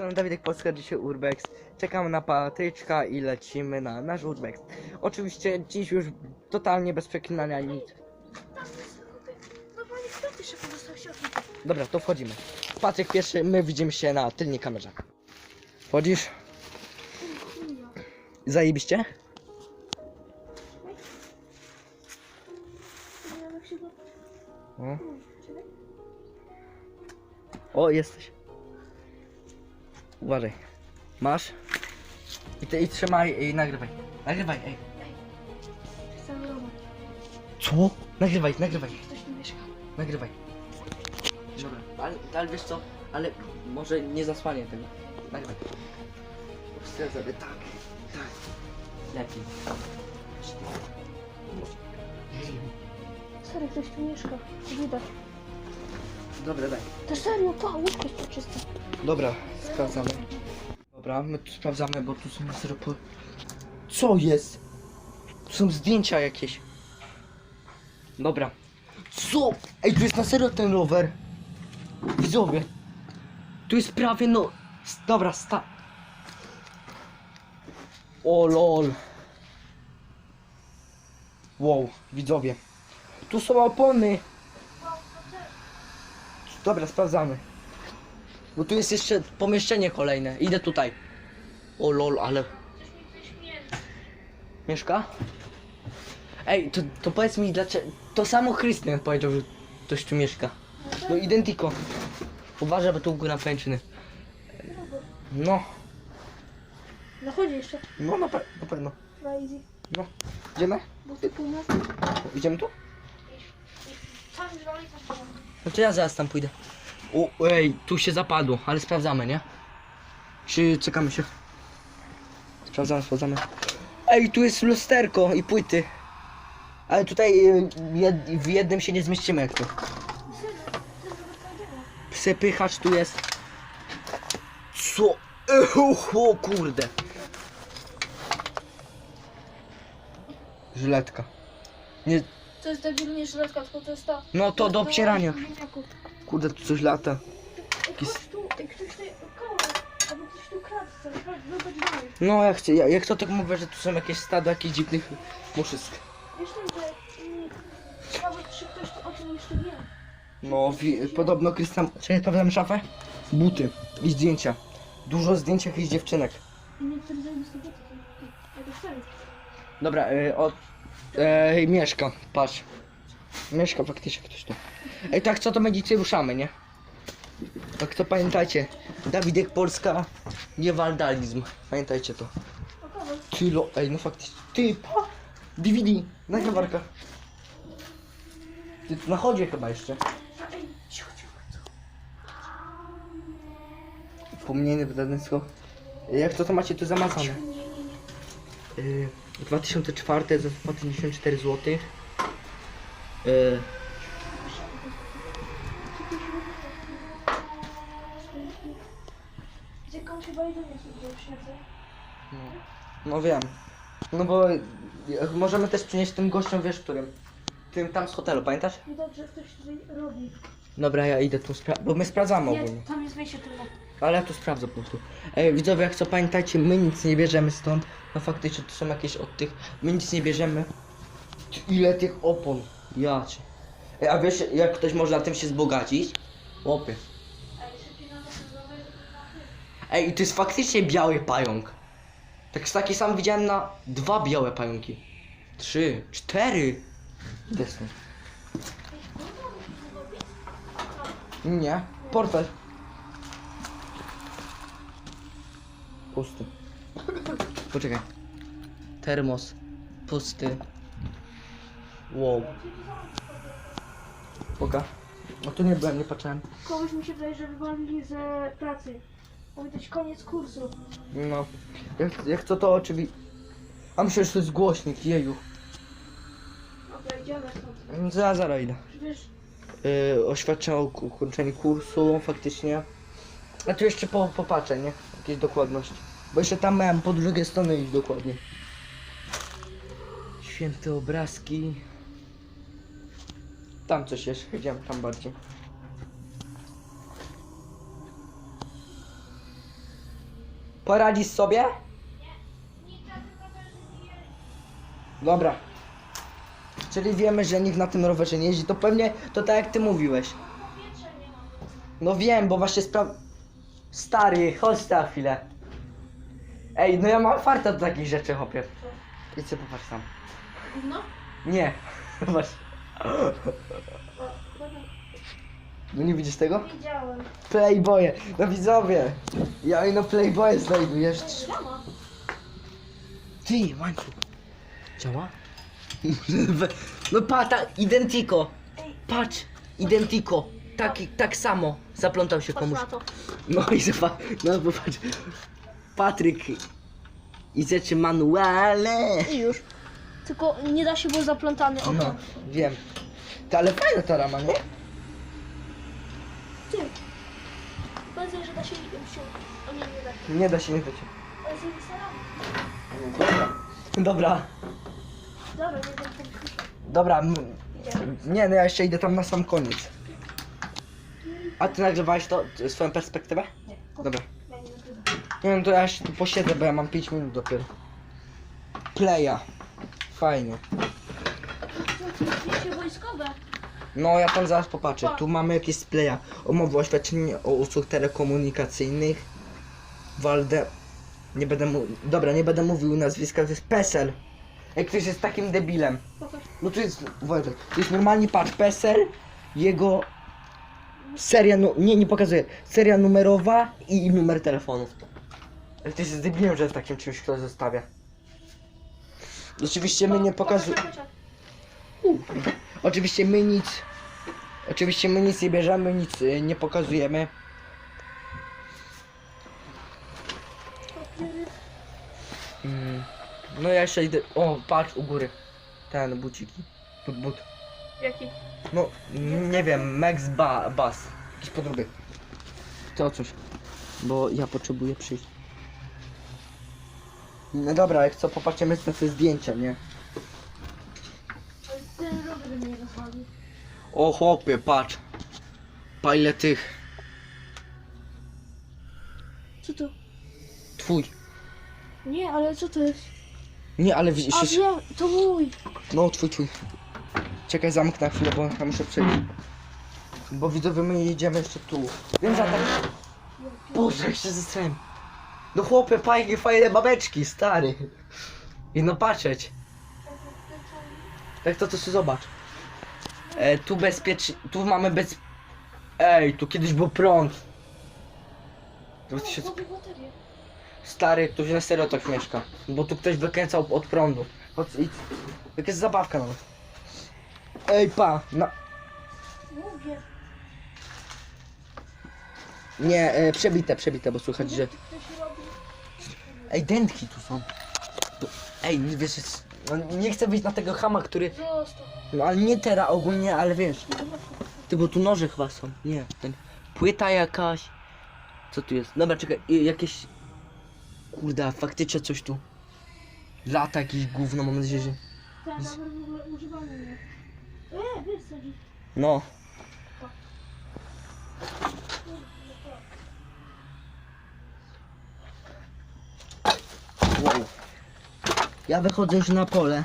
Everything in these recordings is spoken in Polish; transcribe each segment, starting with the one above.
strony Dawidek Polska, dzisiaj Urbex. Czekamy na Patryczka i lecimy na nasz Urbex. Oczywiście dziś już totalnie bez przeklinania nic. Dobra, to wchodzimy. Patryk pierwszy, my widzimy się na tylnej kamerze. Wchodzisz? Zajebiście? O, o jesteś. Uważaj. Masz? I ty i trzymaj i nagrywaj. Nagrywaj, ej. Co? Nagrywaj, nagrywaj. Ktoś mieszka. Nagrywaj. Dobra, ale, ale wiesz co, ale może nie zasłanię tego. Nagrywaj. Chcę sobie tak, tak. Lepiej. Serio, ktoś tu mieszka. Widać. Dobra, daj. To serio, to łóżko jest czyste. Dobra, sprawdzamy. Dobra, my tu sprawdzamy, bo tu są na serio po... Co jest? Tu są zdjęcia jakieś. Dobra. Co? Ej, tu jest na serio ten rower. Widzowie. Tu jest prawie no... s- Dobra, sta... O lol. Wow, widzowie. Tu są opony. Dobra, sprawdzamy. Bo tu jest jeszcze pomieszczenie kolejne. Idę tutaj. O lol, ale... Mieszka? Ej, to, to powiedz mi dlaczego... To samo Krystian powiedział, że ktoś tu mieszka. No identyko. Uważaj, bo tu góra pęczyny. No, No chodź jeszcze. no na, pe na pewno. Na easy. No. Idziemy? Bo ty pół nas... Idziemy tu? Tam dalej tam No to ja zaraz tam pójdę. O, ej, tu się zapadło, ale sprawdzamy, nie? Czy czekamy się? Sprawdzamy, sprawdzamy. Ej, tu jest lusterko i płyty. Ale tutaj y, jed, w jednym się nie zmieścimy jak to. Przepychacz tu jest. Co? O kurde. Żyletka. Nie, To jest debilnie tylko to jest ta... no to do obcierania. Kurde, tu coś lata. Ktoś tu, ktoś tu koło, albo ktoś tu kradł, coś, chodź, wybacz dalej. No jak chcę, ja, jak to tak mówię, że tu są jakieś stado jakichś dziwnych muszysk. Wiesz tam, że... mm, Nawet czy ktoś tu o tym jeszcze wie. No, wi- podobno Krystian... Czekaj, sprawdzamy szafę? Buty i zdjęcia. Dużo zdjęć jakichś dziewczynek. I niektórzy. Ja to. Dobra, y, o... E, mieszka, patrz. Mieszka faktycznie ktoś tu. Ej, tak co to będziecie ruszamy, nie? Tak to pamiętajcie. Dawidek Polska, nie wandalizm. Pamiętajcie to. O kogo? Ty lo... Ej, no faktycznie. Ty, pa! DVD, nagrywarka. Ty na chodzie chyba jeszcze. Ej. Pomniejne wydawnictwo. Jak to to macie tu zamazane? Yy, 2004 za 154 zł. Yy, chyba idą przyjaciół. no, no wiem. No bo możemy też przynieść tym gościom, wiesz którym? Tym tam z hotelu, pamiętasz? Widać, że ktoś tutaj robi. Dobra, ja idę tu sprawdzić, bo my sprawdzamy ogólnie. Nie, tam jest wejście tylko. Ale ja tu sprawdzę po prostu. Ej, widzowie, jak co pamiętajcie, my nic nie bierzemy stąd. No faktycznie tu są jakieś od tych. My nic nie bierzemy. Ile tych opon? Ja. Ej, a wiesz, jak ktoś może na tym się wzbogacić? Łopie. Ej, i to jest faktycznie biały pająk. Tak taki sam widziałem na dwa białe pająki. Trzy, cztery. Są? Nie, portfel. Pusty. Poczekaj. Termos. Pusty. Wow. Poka. No tu nie byłem, nie patrzyłem. Komuś mi się wydaje, że wywalili z pracy. Widać koniec kursu. No. Jak, jak co to oczywiście. A myślę, że to jest głośnik, jeju. Dobra, idziemy stąd. Zaraz, zaraz idę. Wiesz, Yy, oświadczenie o ku- ukończeniu kursu, faktycznie. A tu jeszcze po, popatrzę, nie? Jakieś dokładności. Bo jeszcze tam miałem po drugiej stronie iść dokładnie. Święte obrazki. Tam coś jest, idziemy tam bardziej. Poradzisz sobie? Dobra. Czyli wiemy, że nikt na tym rowerze nie jeździ. To pewnie to tak jak ty mówiłeś. No wiem, bo właśnie spraw... Stary, chodź na chwilę. Ej, no ja mam farta do takich rzeczy, hopie. Idź sobie popatrz tam. No. Nie. Zobacz. O, dobra. No nie widzisz tego? Widziałem. Playboye. No widzowie. Ja i no Playboye znajdujesz. Działa. Ty, łańcuch. Działa? No pa, ta, identico. Ej, Patrz, identico. Tak, tak samo. Zaplątał się patrz komuś. na to. No i zobacz, no popatrz. Patryk. I rzeczy manualne. I już. Tylko nie da się, bo zaplątany oko. No, wiem. To, ale fajna ta rama, nie? Ty. Powiedz, że da się wsiąść. O nie, nie da się. Nie da się, nie da się. Ale. Dobra. Dobra. Dobra, nie myślisz. Dobra, m- nie, no ja jeszcze idę tam na sam koniec. A ty nagrywałeś to, t- swoją perspektywę? Nie. Dobra. Nie wiem, to ja się tu posiedzę, bo ja mam 5 minut dopiero. Playa. Fajnie. To zdjęcie wojskowe? No, ja tam zaraz popatrzę. Tu mamy jakieś z playa. Umowy o świadczenie o usług telekomunikacyjnych. Walde... Nie będę mu... Dobra, nie będę mówił nazwiska, to jest PESEL. Jak ktoś jest takim debilem. Pokaż. No tu jest... Wojtek, tu jest normalnie patrz, PESEL, jego... Seria, no, nie, nie pokazuję. Seria numerowa i numer telefonu. Ale ty jest debilem, że w takim czymś ktoś zostawia. Oczywiście my nie pokazujemy... Oczywiście my nic. Oczywiście my nic nie bierzemy, nic y, nie pokazujemy. Mm. No ja jeszcze idę. O, patrz u góry. Ten buciki. But, but. Jaki? No, nie wiem, Max ba Bass. Jakiś podróbek. To coś. Bo ja potrzebuję przyjść. No dobra, jak co, popatrzymy na te zdjęcia, nie? Ale ten rower mnie rozwalił. O chłopie, patrz. Pa ile tych. Co to? Twój. Nie, ale co to jest? Nie, ale widzisz. A wiem, to mój. No, twój, twój. Czekaj, zamknę na chwilę, bo ja muszę przejść. Bo widzowie, my jedziemy jeszcze tu. Wiem, że tak... Boże, jak się zesrałem. No chłopie, fajnie, fajne babeczki, stary. I no patrzeć. Tak to, to sobie zobacz. E, tu bezpiecznie, tu mamy bez... Ej, tu kiedyś był prąd. Się... Nowe baterie. Stary, tu się na serio tak mieszka. Bo tu ktoś wykręcał od prądu. Chodź, idź. Jakaś zabawka nawet. Ej, pa, na... Mówię. Nie, e, przebite, przebite, bo słychać, że... Ej, dętki tu są. Tu- Ej, nie wiesz, jest... no, nie chcę wyjść na tego hama, który... Zostaw. No ale nie teraz ogólnie, ale wiesz. Ty, bo tu noże chyba są. Nie, ten... Płyta jakaś. Co tu jest? Dobra, czekaj, i jakieś... Kurde, a faktycznie coś tu... Lata jakieś gówno, mam nadzieję, że... Ten rower w ogóle używany nie. E, No. Wow. Ja wychodzę już na pole.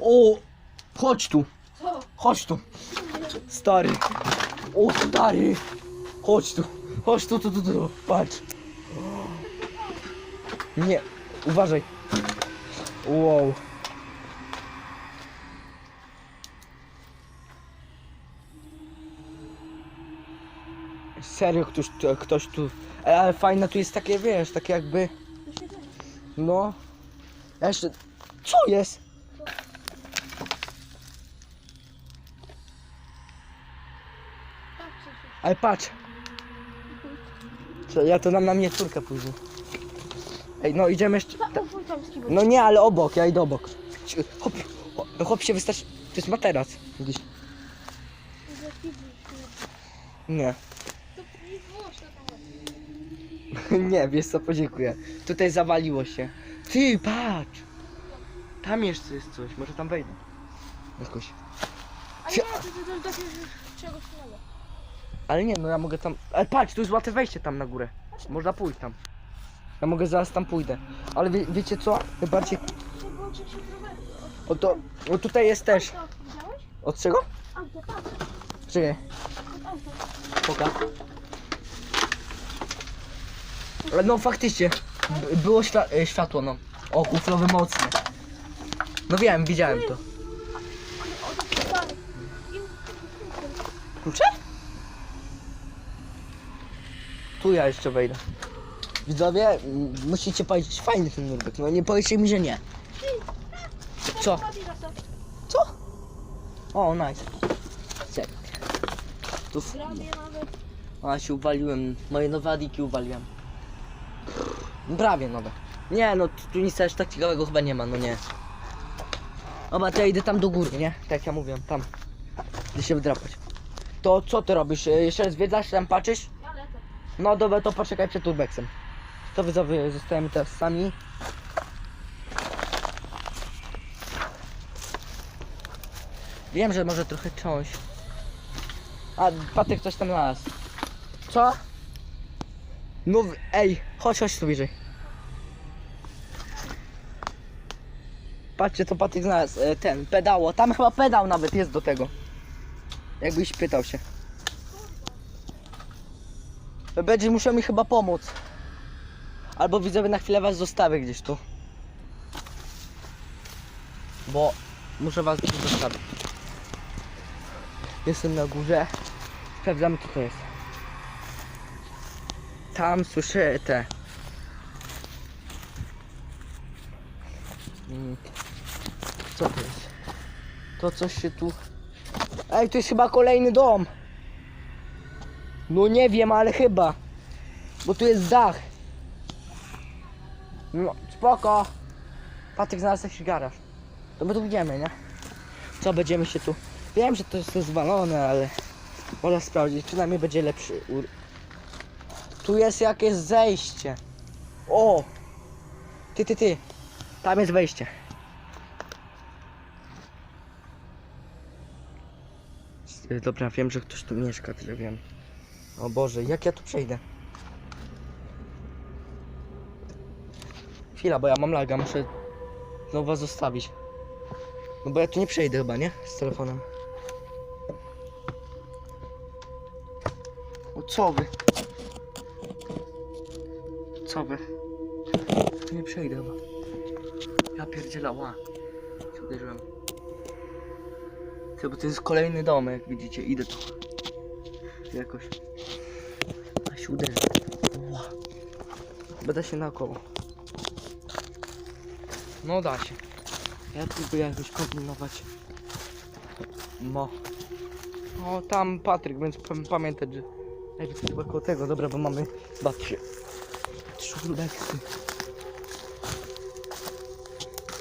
O! Chodź tu! Chodź tu! Stary! O stary! Chodź tu! Chodź tu, tu, tu, tu! Patrz! Nie! Uważaj! Wow! Serio, ktoś ktoś tu... Ale fajne tu jest takie, wiesz, takie jakby... No... Jeszcze... Co jest? Ale patrz! Co, ja to dam na miniaturkę później. Ej, no idziemy jeszcze... No nie, ale obok, ja idę obok. Hop, hop, się wystarczy... To jest materac. Widzisz? Nie. Nie, wiesz co, podziękuję. Tutaj zawaliło się. Ty, patrz! Tam jeszcze jest coś, może tam wejdę. Jakoś. A nie, to, to, to, to, to czegoś innego. Ale nie, no ja mogę tam... Ale patrz, tu jest łatwe wejście tam na górę. Można pójść tam. Ja mogę zaraz tam pójdę. Ale wie, wiecie co? Najbardziej... Roweru. O to... O tutaj jest też. Auto, widziałeś? Od czego? Auto, patrz. Czekaj. Od. Poka. No faktycznie. Było świ- e, światło, no. O, kuflowe mocne. No wiem, widziałem to. Klucze? Tu ja jeszcze wejdę. Widzowie, musicie powiedzieć fajny ten nurbek. No nie powiecie mi, że nie. Co? Co? O, nice. Czek. Tu nawet. A się uwaliłem. Moje nowe adiki uwaliłem. Prawie nowe. Nie no, tu, tu nic też tak ciekawego chyba nie ma, no nie. Dobra, to ja idę tam do góry, nie? Tak jak ja mówiłem, tam. Gdzie się wdrapać. To co ty robisz? E, Jeszcze zwiedzasz, tam patrzysz? No dobra, to poczekaj przed turbexem. To widzowie, zostajemy teraz sami. Wiem, że może trochę cząść. A, Patryk coś tam znalazł. Co? No, ej, chodź, chodź tu bliżej. Patrzcie, co Patryk znalazł. E, ten, pedało. Tam chyba pedał nawet jest do tego. Jakbyś pytał się. Będzie musiał mi chyba pomóc. Albo widzowie na chwilę was zostawię gdzieś tu. Bo muszę was gdzieś zostawić. Jestem na górze. Sprawdzamy co to jest. Tam słyszę te. Mm, Co to jest? To coś się tu. Ej, to jest chyba kolejny dom. No nie wiem, ale chyba. Bo tu jest dach. No, spoko. Patryk znalazł jakiś garaż. To my tu idziemy, nie? Co, będziemy się tu... Wiem, że to jest zwalone, ale... Można sprawdzić, przynajmniej będzie lepszy. Tu jest jakieś zejście. O! Ty, ty, ty. Tam jest wejście. Dobra, wiem, że ktoś tu mieszka, tyle wiem. O Boże, jak ja tu przejdę? Chwila, bo ja mam laga, muszę znowu was zostawić. No bo ja tu nie przejdę chyba, nie? Z telefonem. O co wy? Co wy? Tu nie przejdę chyba. Ja pierdzielała. Się uderzyłem. Bo to jest kolejny dom, jak widzicie. Idę tu. Jakoś. A się uderzy. Ła. Będę się naokoło. No da się. Ja próbuję jakoś kombinować. No. O, tam Patryk, więc pamiętać, że... Ej, chyba koło tego, dobra, bo mamy trzy... Trzy urbeksy.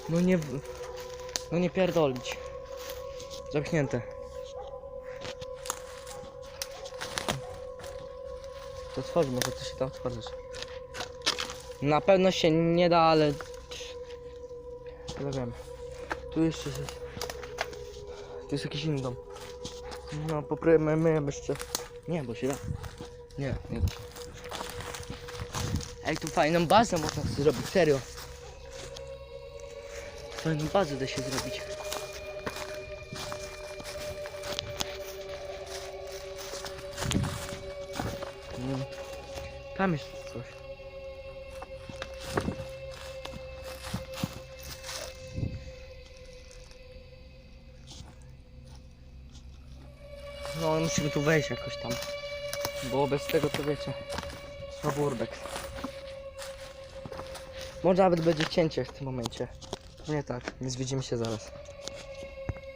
No nie... No nie pierdolić. Zamknięte. To otworzy, może to się da otworzyć. Na pewno się nie da, ale... Ale wiem. Tu jeszcze jest... Tu jest jakiś inny dom. No, popróbujemy my jeszcze... Nie, bo się da. Nie, nie da. Ej, tu fajną bazę można zrobić, serio. Fajną bazę da się zrobić. Mm. Tam jest coś. No musimy tu wejść jakoś tam. Bo bez tego to wiecie. Słabo urbex. Może nawet będzie cięcie w tym momencie. Nie tak, więc widzimy się zaraz.